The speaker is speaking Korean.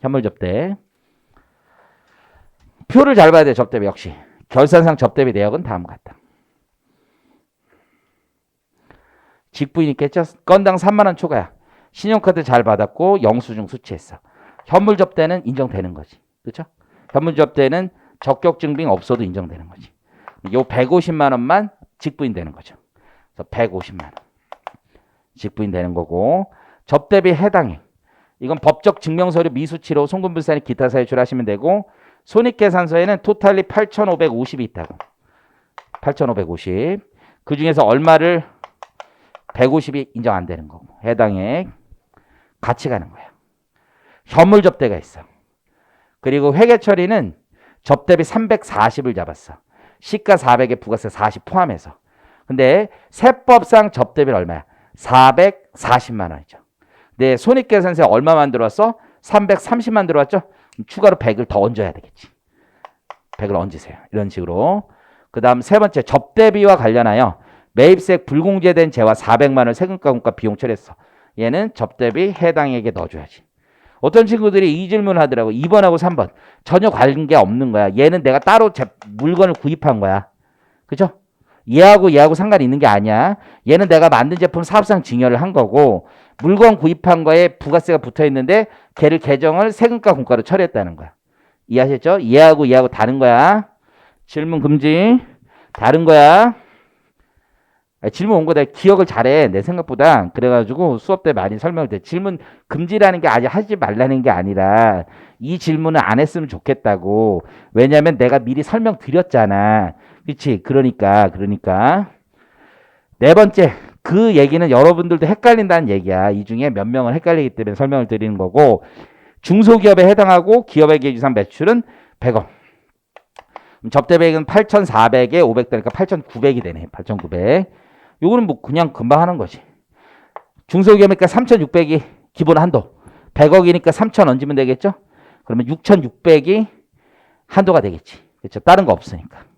현물 접대. 표를 잘 봐야 돼, 접대비 역시. 결산상 접대비 내역은 다음과 같다. 직부인 있겠죠? 건당 3만원 초과야. 신용카드 잘 받았고 영수증 수취했어. 현물 접대는 인정되는 거지. 그렇죠? 현물 접대는 적격 증빙 없어도 인정되는 거지. 요 150만 원만 직부인 되는 거죠. 그래서 150만 원. 직부인 되는 거고 접대비 해당액. 이건 법적 증명서류 미수치로 송금불산이 기타 사유 출하시면 되고 손익계산서에는 토탈리 8,550이 있다고. 8,550. 그 중에서 얼마를 150이 인정 안 되는 거고 해당액 같이 가는 거야. 현물 접대가 있어. 그리고 회계 처리는 접대비 340을 잡았어. 시가 400에 부가세 40 포함해서. 근데 세법상 접대비는 얼마야? 440만 원이죠. 내 손익계산서에 얼마 만 들어왔어? 330 만 들어왔죠? 그럼 추가로 100을 더 얹어야 되겠지. 100을 얹으세요. 이런 식으로. 그 다음 세 번째 접대비와 관련하여 매입세 불공제된 재화 400만 원 세금과 공과 비용 처리했어. 얘는 접대비 해당액에 넣어줘야지. 어떤 친구들이 이 질문을 하더라고. 2번하고 3번. 전혀 관계 없는 거야. 얘는 내가 따로 제 물건을 구입한 거야. 그죠? 얘하고 얘하고 상관이 있는 게 아니야. 얘는 내가 만든 제품 사업상 증여를 한 거고 물건 구입한 거에 부가세가 붙어 있는데 걔를 계정을 세금과 공과로 처리했다는 거야. 이해하셨죠? 얘하고 얘하고 다른 거야. 질문 금지. 다른 거야. 아, 질문 온 거 내가 기억을 잘해. 내 생각보다. 그래가지고 수업 때 많이 설명을 돼. 질문 금지라는 게 아직 하지 말라는 게 아니라 이 질문을 안 했으면 좋겠다고. 왜냐면 내가 미리 설명드렸잖아. 그치? 그러니까, 그러니까. 네 번째. 그 얘기는 여러분들도 헷갈린다는 얘기야. 이 중에 몇 명은 헷갈리기 때문에 설명을 드리는 거고. 중소기업에 해당하고 기업의 계주상 매출은 100원. 접대액은 8,400에 500 되니까 8,900이 되네. 8,900. 요거는 뭐 그냥 금방 하는 거지. 중소기업이니까 3,600이 기본 한도. 100억이니까 3,000 얹으면 되겠죠? 그러면 6,600이 한도가 되겠지. 그렇죠? 다른 거 없으니까.